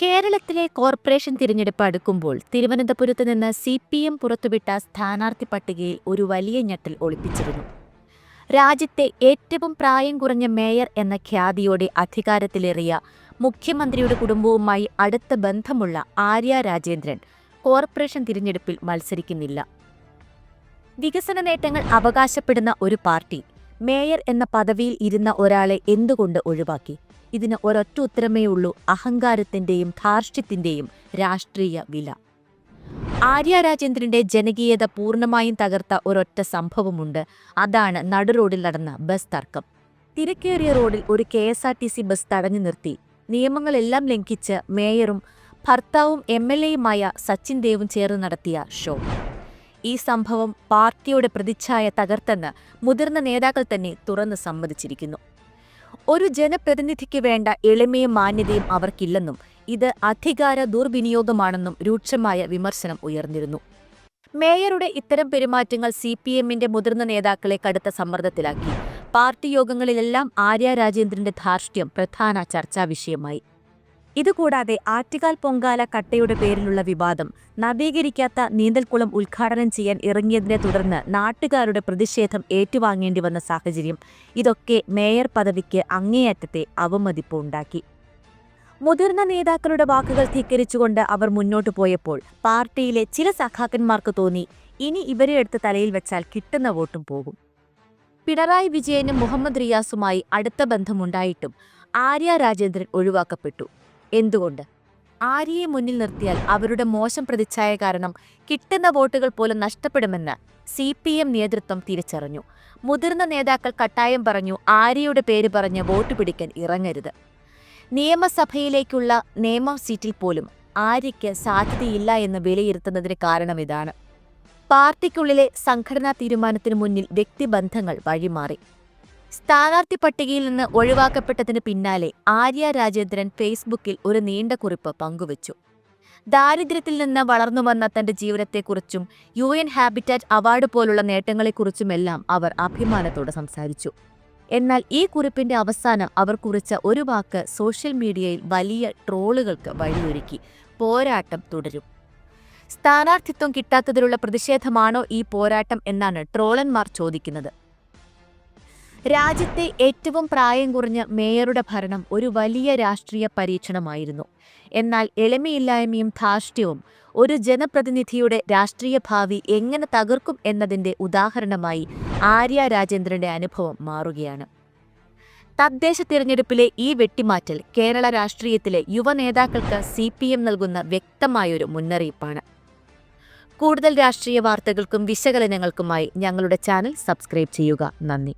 കേരളത്തിലെ കോർപ്പറേഷൻ തിരഞ്ഞെടുപ്പ് അടുക്കുമ്പോൾ തിരുവനന്തപുരത്ത് നിന്ന് സി പി എം പുറത്തുവിട്ട സ്ഥാനാർത്ഥി പട്ടികയിൽ ഒരു വലിയ ഞെട്ടൽ ഒളിപ്പിച്ചിരുന്നു. രാജ്യത്തെ ഏറ്റവും പ്രായം കുറഞ്ഞ മേയർ എന്ന ഖ്യാതിയോടെ അധികാരത്തിലേറിയ മുഖ്യമന്ത്രിയുടെ കുടുംബവുമായി അടുത്ത ബന്ധമുള്ള ആര്യ രാജേന്ദ്രൻ കോർപ്പറേഷൻ തിരഞ്ഞെടുപ്പിൽ മത്സരിക്കുന്നില്ല. വികസന നേട്ടങ്ങൾ അവകാശപ്പെടുന്ന ഒരു പാർട്ടി മേയർ എന്ന പദവിയിൽ ഇരുന്ന ഒരാളെ എന്തുകൊണ്ട് ഒഴിവാക്കി? ഇതിന് ഒരൊറ്റ ഉത്തരമേ ഉള്ളൂ. അഹങ്കാരത്തിന്റെയും ധാർഷ്ട്യത്തിന്റെയും രാഷ്ട്രീയ വില. ആര്യ രാജേന്ദ്രന്റെ ജനകീയത പൂർണമായും തകർത്ത ഒരൊറ്റ സംഭവമുണ്ട്. അതാണ് നടുറോഡിൽ നടന്ന ബസ് തർക്കം. തിരക്കേറിയ റോഡിൽ ഒരു K S R T C bus തടഞ്ഞു നിർത്തി. നിയമങ്ങളെല്ലാം ലംഘിച്ച് മേയറും ഭർത്താവും എം എൽ എയുമായ സച്ചിൻ ദേവും ചേർന്ന് നടത്തിയ ഷോ. ഈ സംഭവം പാർട്ടിയുടെ പ്രതിച്ഛായ തകർത്തെന്ന് മുതിർന്ന നേതാക്കൾ തന്നെ തുറന്ന് സമ്മതിച്ചിരിക്കുന്നു. ഒരു ജനപ്രതിനിധിക്ക് വേണ്ട എളിമയും മാന്യതയും അവർക്കില്ലെന്നും ഇത് അധികാര ദുർവിനിയോഗമാണെന്നും രൂക്ഷമായ വിമർശനം ഉയർന്നിരുന്നു. മേയറുടെ ഇത്തരം പെരുമാറ്റങ്ങൾ സി പി എമ്മിന്റെ മുതിർന്ന നേതാക്കളെ കടുത്ത സമ്മർദ്ദത്തിലാക്കി. പാർട്ടി യോഗങ്ങളിലെല്ലാം ആര്യ രാജേന്ദ്രന്റെ ധാർഷ്ട്യം പ്രധാന ചർച്ചാ വിഷയമായി. ഇതുകൂടാതെ ആറ്റുകാൽ പൊങ്കാല കട്ടയുടെ പേരിലുള്ള വിവാദം നവീകരിക്കാത്ത നീന്തൽക്കുളം ഉദ്ഘാടനം ചെയ്യാൻ ഇറങ്ങിയതിനെ തുടർന്ന് നാട്ടുകാരുടെ പ്രതിഷേധം ഏറ്റുവാങ്ങേണ്ടി വന്ന സാഹചര്യം ഇതൊക്കെ മേയർ പദവിക്ക് അങ്ങേയറ്റത്തെ അവമതിപ്പ് ഉണ്ടാക്കി മുതിർന്ന നേതാക്കളുടെ വാക്കുകൾ ധിക്കരിച്ചുകൊണ്ട് അവർ മുന്നോട്ട് പോയപ്പോൾ പാർട്ടിയിലെ ചില സഖാക്കന്മാർക്ക് തോന്നി ഇനി ഇവരെ എടുത്ത് തലയിൽ വെച്ചാൽ കിട്ടുന്ന വോട്ടും പോകും. പിണറായി വിജയനും മുഹമ്മദ് റിയാസുമായി അടുത്ത ബന്ധമുണ്ടായിട്ടും ആര്യ രാജേന്ദ്രൻ ഒഴിവാക്കപ്പെട്ടു. എന്തുകൊണ്ട്? ആര്യയെ മുന്നിൽ നിർത്തിയാൽ അവരുടെ മോശം പ്രതിച്ഛായ കാരണം കിട്ടുന്ന വോട്ടുകൾ പോലും നഷ്ടപ്പെടുമെന്ന് സി പി എം നേതൃത്വം തിരിച്ചറിഞ്ഞു. മുതിർന്ന നേതാക്കൾ കട്ടായം പറഞ്ഞു ആര്യയുടെ പേര് പറഞ്ഞ് വോട്ട് പിടിക്കാൻ ഇറങ്ങരുത്. നിയമസഭയിലേക്കുള്ള നിയമ സീറ്റിൽ പോലും ആര്യയ്ക്ക് സാധ്യതയില്ല എന്ന് വിലയിരുത്തുന്നതിന് കാരണം ഇതാണ്. പാർട്ടിക്കുള്ളിലെ സംഘടനാ തീരുമാനത്തിനു മുന്നിൽ വ്യക്തിബന്ധങ്ങൾ വഴിമാറി. സ്ഥാനാർത്ഥി പട്ടികയിൽ നിന്ന് ഒഴിവാക്കപ്പെട്ടതിന് പിന്നാലെ ആര്യ രാജേന്ദ്രൻ ഫേസ്ബുക്കിൽ ഒരു നീണ്ട കുറിപ്പ് പങ്കുവച്ചു. ദാരിദ്ര്യത്തിൽ നിന്ന് വളർന്നു വന്ന തന്റെ ജീവിതത്തെക്കുറിച്ചും യു എൻ ഹാബിറ്റാറ്റ് അവാർഡ് പോലുള്ള നേട്ടങ്ങളെക്കുറിച്ചുമെല്ലാം അവർ അഭിമാനത്തോടെ സംസാരിച്ചു. എന്നാൽ ഈ കുറിപ്പിന്റെ അവസാനം അവർ കുറിച്ച ഒരു വാക്ക് സോഷ്യൽ മീഡിയയിൽ വലിയ ട്രോളുകൾക്ക് വഴിയൊരുക്കി പോരാട്ടം തുടരും. സ്ഥാനാർത്ഥിത്വം കിട്ടാത്തതിലുള്ള പ്രതിഷേധമാണോ ഈ പോരാട്ടം എന്നാണ് ട്രോളന്മാർ ചോദിക്കുന്നത്. രാജ്യത്തെ ഏറ്റവും പ്രായം കുറഞ്ഞ മേയറുടെ ഭരണം ഒരു വലിയ രാഷ്ട്രീയ പരീക്ഷണമായിരുന്നു. എന്നാൽ എളിമയില്ലായ്മയും ധാർഷ്ട്യവും ഒരു ജനപ്രതിനിധിയുടെ രാഷ്ട്രീയ ഭാവി എങ്ങനെ തകർക്കും എന്നതിന്റെ ഉദാഹരണമായി ആര്യ രാജേന്ദ്രന്റെ അനുഭവം മാറുകയാണ്. തദ്ദേശ തിരഞ്ഞെടുപ്പിലെ ഈ വെട്ടിമാറ്റൽ കേരള രാഷ്ട്രീയത്തിലെ യുവനേതാക്കൾക്ക് സി പി എം നൽകുന്ന വ്യക്തമായൊരു മുന്നറിയിപ്പാണ്. കൂടുതൽ രാഷ്ട്രീയ വാർത്തകൾക്കും വിശകലനങ്ങൾക്കുമായി ഞങ്ങളുടെ ചാനൽ സബ്സ്ക്രൈബ് ചെയ്യുക. നന്ദി.